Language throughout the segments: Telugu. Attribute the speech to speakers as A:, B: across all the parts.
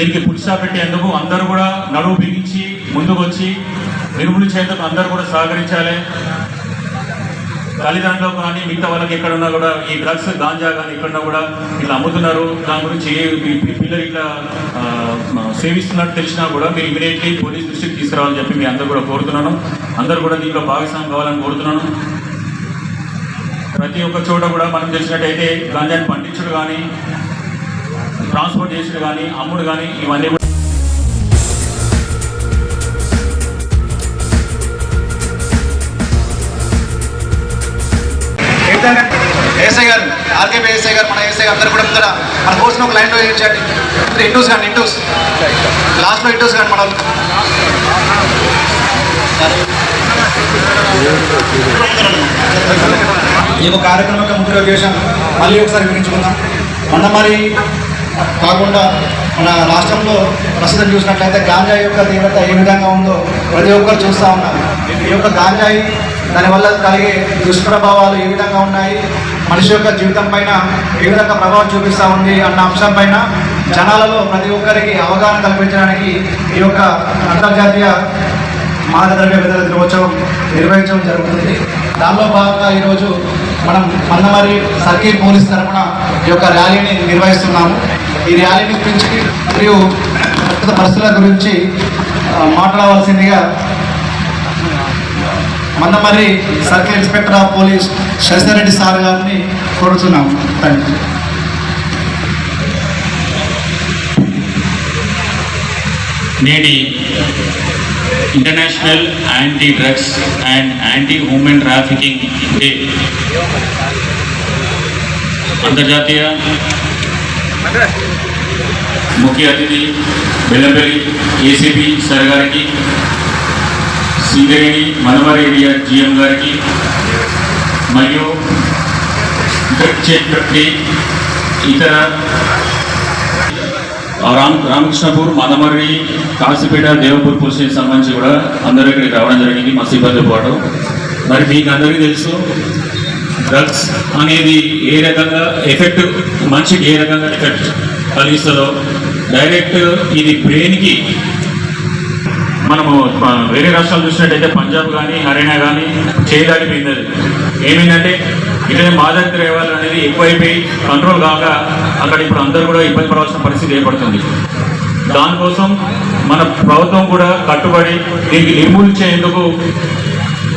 A: దీనికి పురుషా పెట్టేందుకు అందరూ కూడా నడువు బిగించి ముందుకు వచ్చి చేతకు అందరూ కూడా సహకరించాలి. తల్లిదండ్రులు కానీ మిగతా వాళ్ళకి ఎక్కడున్నా కూడా ఈ డ్రగ్స్ గాంజా కానీ ఎక్కడున్నా కూడా ఇట్లా అమ్ముతున్నారు. దాని గురించి ఏ పిల్లలు ఇట్లా సేవిస్తున్నట్టు తెలిసినా కూడా మీరు ఇమీడియట్లీ పోలీస్ దృష్టికి తీసుకురావాలని చెప్పి మీ అందరూ కూడా కోరుతున్నాను. అందరూ కూడా దీంట్లో భాగస్వామ్యం కావాలని కోరుతున్నాను. ప్రతి ఒక్క చోట కూడా మనం తెలిసినట్టయితే గాంజాని పండించుడు కానీ ట్రాన్స్పోర్ట్ చేసుడు కానీ అమ్ముడు కానీ ఇవన్నీ ఏసఐ
B: ఏసై గారు ఆర్కేపీ ఏసై గారు మన ఏసఐ గారు అందరూ కూడా ముందర మన కోసం ఒక లైన్లో వేయించండి ఇంటూస్ కానీ ఇంటూస్ లాస్ట్లో ఇంటూస్ కానీ మనం. ఈ యొక్క కార్యక్రమం యొక్క ముఖ్య ఉద్దేశం మళ్ళీ ఒకసారి వివరించుకుందాం మొన్న మరి కాకుండా మన రాష్ట్రంలో ప్రస్తుతం చూసినట్లయితే గాంజాయి యొక్క తీవ్రత ఏ విధంగా ఉందో ప్రతి ఒక్కరు చూస్తూ ఉన్నారు. ఈ యొక్క గాంజాయి దానివల్ల కలిగే దుష్ప్రభావాలు ఏ విధంగా ఉన్నాయి? మనిషి యొక్క జీవితం పైన ఏ విధంగా ప్రభావం చూపిస్తూ ఉంది అన్న అంశం పైన జనాలలో ప్రతి ఒక్కరికి అవగాహన కల్పించడానికి ఈ యొక్క అంతర్జాతీయ మాదద్రవ్య విడుదల దినోత్సవం నిర్వహించడం జరుగుతుంది. దానిలో భాగంగా ఈరోజు మనం మందమరి సర్కిల్ పోలీస్ తరఫున ఈ యొక్క ర్యాలీని నిర్వహిస్తున్నాము. ఈ ర్యాలీని గురించి మరియు ప్రస్తుత పరిస్థితుల గురించి మాట్లాడవలసిందిగా Mandamarri circle inspector of police Sashireddy sir గారిని కోరుతున్నాము థ్యాంక్ యూ
A: నేటి international anti drugs and anti human trafficking day అంతర్జాతీయ ముఖ్య అతిథి బెల్లంపల్లి ఏసీపీ సార్ గారికి సింగరేణి మనమర్ ఏరియా జిఎం గారికి మరియు చెట్టి ఇతర రామ్ రామకృష్ణపూర్ మదమర్రి కాశీపేట దేవపూర్ పోలీస్ సంబంధించి కూడా అందరూ ఇక్కడికి రావడం జరిగింది మా సిబ్బంది పాటు. మరి మీకు అందరికీ తెలుసు డ్రగ్స్ అనేది ఏ రకంగా ఎఫెక్ట్ మనిషికి ఏ రకంగా ఎఫెక్ట్ కలిగిస్తుందో డైరెక్ట్ ఇది బ్రెయిన్కి మనము వేరే రాష్ట్రాలు చూసినట్టయితే పంజాబ్ కానీ హర్యానా కానీ చేయదాటిపోయింది అది. ఏమైందంటే ఇట్లనే మాదక ద్రవ్యాలు అనేది ఎక్కువైపోయి కంట్రోల్ కాక అక్కడ ఇప్పుడు అందరూ కూడా ఇబ్బంది పడవలసిన పరిస్థితి ఏర్పడుతుంది. దానికోసం మన ప్రభుత్వం కూడా కట్టుబడి దీనికి నిర్మూలించేందుకు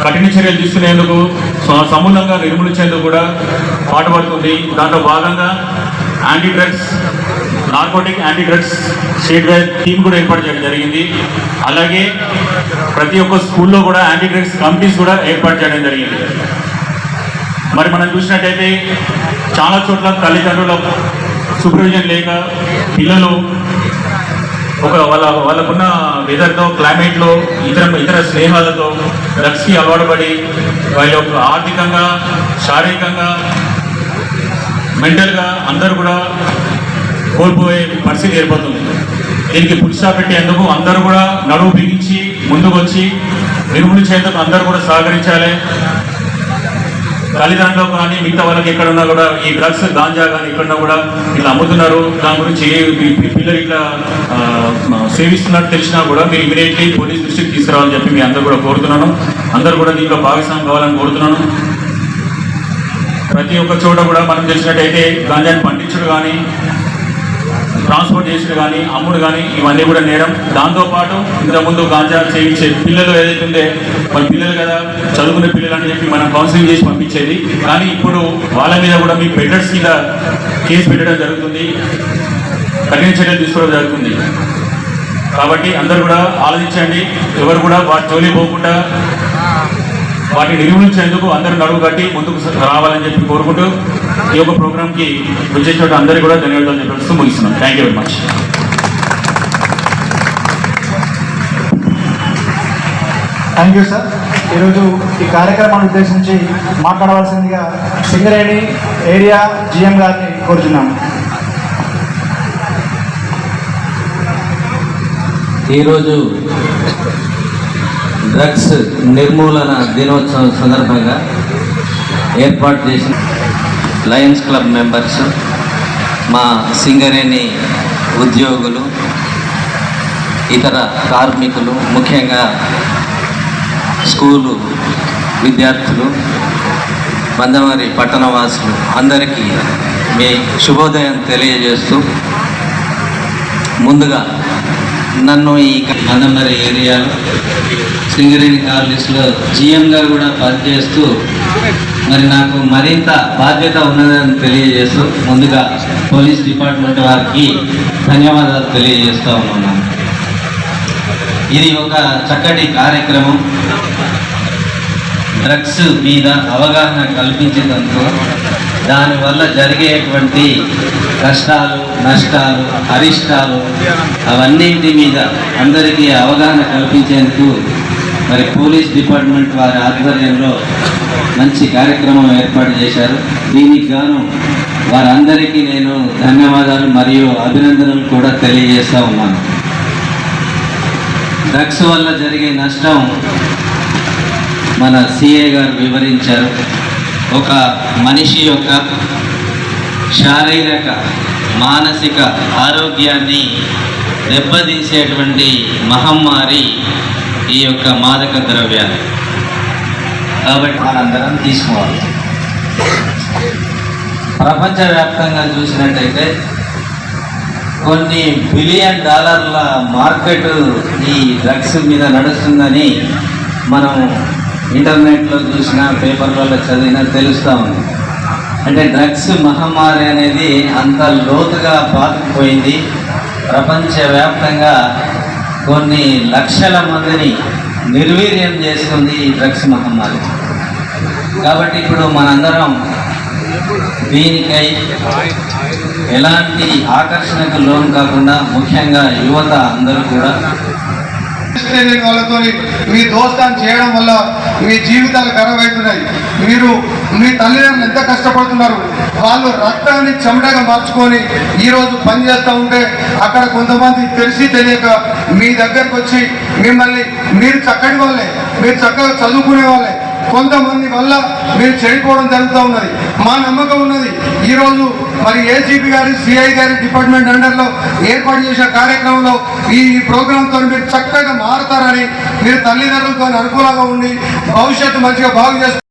A: కఠిన చర్యలు తీసుకునేందుకు సమూలంగా నిర్మూలించేందుకు కూడా పాటుపడుతుంది. దాంట్లో భాగంగా anti drugs narcotic anti drugs state wide team కూడా ఏర్పాటు చేయడం జరిగింది. అలాగే ప్రతి ఒక్క స్కూల్లో కూడా యాంటీ డ్రగ్స్ కమిటీస్ కూడా ఏర్పాటు చేయడం జరిగింది. మరి మనం చూసినట్టయితే చాలా చోట్ల తల్లిదండ్రుల సూపర్విజన్ లేక పిల్లలు ఒక వాళ్ళ వాళ్ళకున్న వెదర్తో క్లైమేట్లో ఇతర ఇతర స్నేహాలతో డ్రగ్స్కి అలవాటు పడి వాళ్ళ యొక్క ఆర్థికంగా శారీరకంగా మెంటల్గా అందరూ కూడా కోల్పోయే పరిస్థితి ఏర్పడుతుంది. దీనికి పురుషా పెట్టేందుకు అందరూ కూడా నడువు బిగించి ముందుకు వచ్చి నిర్మూలించేందుకు అందరూ కూడా సహకరించాలి. తల్లిదండ్రులు కానీ మిగతా వాళ్ళకి ఎక్కడున్నా కూడా ఈ డ్రగ్స్ గాంజా కానీ ఎక్కడున్నా కూడా ఇట్లా అమ్ముతున్నారు. దాని గురించి ఏ పిల్లలు ఇట్లా సేవిస్తున్నట్టు తెలిసినా కూడా మీరు ఇమీడియట్లీ పోలీస్ దృష్టికి తీసుకురావాలని చెప్పి మీ అందరూ కూడా కోరుతున్నాను. అందరూ కూడా దీంట్లో భాగస్వామ్యం కావాలని కోరుతున్నాను. ప్రతి ఒక్క చోట కూడా మనం తెలిసినట్టయితే గాంజాని పండించుడు కానీ ట్రాన్స్పోర్ట్ చేసిన కానీ అమ్ముడు కానీ ఇవన్నీ కూడా నేరం. దాంతోపాటు ఇంతకుముందు గాంజా చేయించే పిల్లలు ఏదైతే ఉందే వాళ్ళ పిల్లలు కదా చదువుకునే పిల్లలు అని చెప్పి మనం కౌన్సిలింగ్ చేసి పంపించేది. కానీ ఇప్పుడు వాళ్ళ మీద కూడా మీ బెటర్స్ మీద కేసు పెట్టడం జరుగుతుంది. కఠిన చర్యలు తీసుకోవడం జరుగుతుంది. కాబట్టి అందరూ కూడా ఆలోచించండి. ఎవరు కూడా వాటి జోలి పోకుండా వాటిని నిర్వహించేందుకు అందరూ నడువు కట్టి ముందుకు రావాలని చెప్పి కోరుకుంటూ ఈ యొక్క ప్రోగ్రామ్కి విజయించిన అందరికీ కూడా ధన్యవాదాలు చెప్పేస్తూ ముగిస్తున్నాం. Thank you very much
B: thank you sir ఈరోజు ఈ కార్యక్రమాన్ని ఉద్దేశించి మాట్లాడవలసిందిగా సింగరేణి ఏరియా జిఎం గారిని కోరుతున్నాము
C: ఈరోజు డ్రగ్స్ నిర్మూలన దినోత్సవం సందర్భంగా ఏర్పాటు చేసిన లయన్స్ క్లబ్ మెంబర్స్ మా సింగరేణి ఉద్యోగులు ఇతర కార్మికులు ముఖ్యంగా స్కూలు విద్యార్థులు మందమరి పట్టణవాసులు అందరికీ మీ శుభోదయం తెలియజేస్తూ ముందుగా నన్ను ఈ మందమరి ఏరియాలో సింగరేణి కాలనీస్లో జిఎంగా కూడా పనిచేస్తూ మరి నాకు మరింత బాధ్యత ఉన్నదని తెలియజేస్తూ ముందుగా పోలీస్ డిపార్ట్మెంట్ వారికి ధన్యవాదాలు తెలియజేస్తూ ఉన్నాను. ఇది ఒక చక్కటి కార్యక్రమం. డ్రగ్స్ మీద అవగాహన కల్పించినందుకు దానివల్ల జరిగేటువంటి కష్టాలు నష్టాలు అరిష్టాలు అవన్నింటి మీద అందరికీ అవగాహన కల్పించేందుకు మరి పోలీస్ డిపార్ట్మెంట్ వారి ఆధ్వర్యంలో మంచి కార్యక్రమం ఏర్పాటు చేశారు. దీనికి గాను వారందరికీ నేను ధన్యవాదాలు మరియు అభినందనలు కూడా తెలియజేస్తూ ఉన్నాను. డ్రగ్స్ వల్ల జరిగే నష్టం మన సిఏ గారు వివరించారు. ఒక మనిషి యొక్క శారీరక మానసిక ఆరోగ్యాన్ని దెబ్బతీసేటువంటి మహమ్మారి ఈ యొక్క మాదక ద్రవ్యాలు. కాబట్టి మనందరం తీసుకోవాలి. ప్రపంచవ్యాప్తంగా చూసినట్టయితే కొన్ని బిలియన్ డాలర్ల మార్కెట్ ఈ డ్రగ్స్ మీద నడుస్తుందని మనం ఇంటర్నెట్లో చూసినా పేపర్లలో చదివినా తెలుస్తూ ఉంది. అంటే డ్రగ్స్ మహమ్మారి అనేది అంత లోతుగా పాతుకుపోయింది. ప్రపంచవ్యాప్తంగా కొన్ని లక్షల మందిని నిర్వీర్యం చేస్తుంది ఈ డ్రగ్స్ మహమ్మారి. కాబట్టి ఇప్పుడు మనందరం దీనికై ఎలాంటి ఆకర్షణకు లోన్ కాకుండా ముఖ్యంగా యువత అందరూ కూడా
D: వాళ్ళతో మీ దోస్తాన్ని చేయడం వల్ల మీ జీవితాలు ఖరాబ్ అవుతున్నాయి మీరు మీ తల్లిదండ్రులు ఎంత కష్టపడుతున్నారు? వాళ్ళు రక్తాన్ని చెమటగా మార్చుకొని ఈరోజు పని చేస్తూ ఉంటే అక్కడ కొంతమంది తెలిసి తెలియక మీ దగ్గరకు వచ్చి మిమ్మల్ని మీరు చక్కటి వాళ్ళే. మీరు చక్కగా చదువుకునే వాళ్ళే. కొంతమంది వల్ల మీరు చెడిపోవడం జరుగుతూ ఉన్నది. మా నమ్మకం ఉన్నది. ఈరోజు మరి ఏసీపీ గారి సిఐ గారి డిపార్ట్మెంట్ అండర్లో ఏర్పాటు చేసిన కార్యక్రమంలో ఈ ప్రోగ్రాంతో మీరు చక్కగా మారుతారని మీరు తల్లిదండ్రులతో అనుకూలంగా ఉండి భవిష్యత్తు మంచిగా బాగు చేస్తారు.